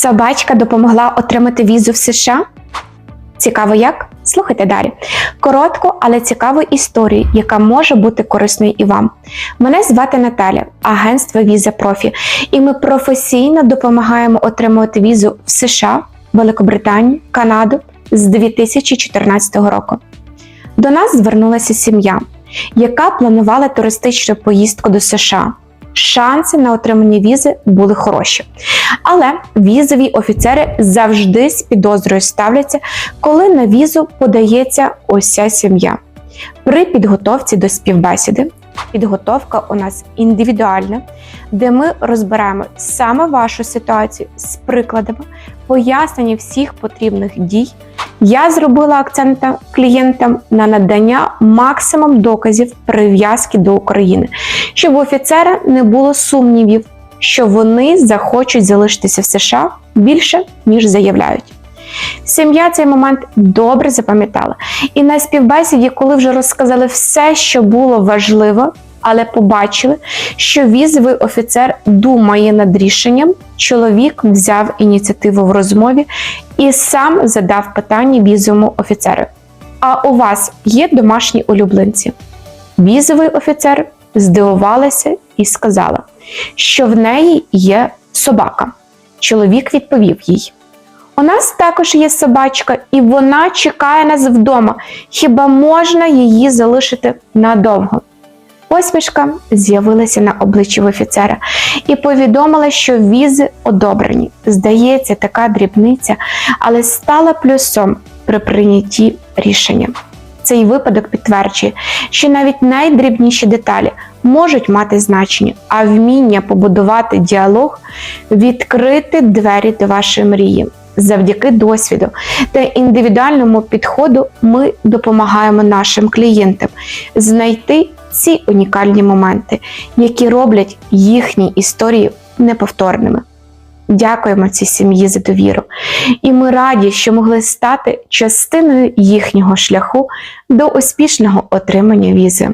Собачка допомогла отримати візу в США? Цікаво як? Слухайте далі. Коротко, але цікаву історію, яка може бути корисною і вам. Мене звати Наталя, агентство Віза Профі, і ми професійно допомагаємо отримувати візу в США, Великобританію, Канаду з 2014 року. До нас звернулася сім'я, яка планувала туристичну поїздку до США. Шанси на отримання візи були хороші. Але візові офіцери завжди з підозрою ставляться, коли на візу подається ось сім'я. При підготовці до співбесіди підготовка у нас індивідуальна, де ми розбираємо саме вашу ситуацію з прикладами, пояснення всіх потрібних дій. Я зробила акцент клієнтам на надання максимум доказів прив'язки до України, щоб у офіцера не було сумнівів, що вони захочуть залишитися в США більше, ніж заявляють. Сім'я цей момент добре запам'ятала. І на співбесіді, коли вже розказали все, що було важливо, але побачили, що візовий офіцер думає над рішенням, чоловік взяв ініціативу в розмові і сам задав питання візовому офіцеру. А у вас є домашні улюбленці? Візовий офіцер здивувалася і сказала, що в неї є собака. Чоловік відповів їй. У нас також є собачка, і вона чекає нас вдома. Хіба можна її залишити надовго? Посмішка з'явилася на обличчі офіцера і повідомила, що візи одобрені. Здається, така дрібниця, але стала плюсом при прийнятті рішення. Цей випадок підтверджує, що навіть найдрібніші деталі можуть мати значення, а вміння побудувати діалог, відкрити двері до вашої мрії. Завдяки досвіду та індивідуальному підходу ми допомагаємо нашим клієнтам знайти ці унікальні моменти, які роблять їхні історії неповторними. Дякуємо цій сім'ї за довіру, і ми раді, що могли стати частиною їхнього шляху до успішного отримання візи.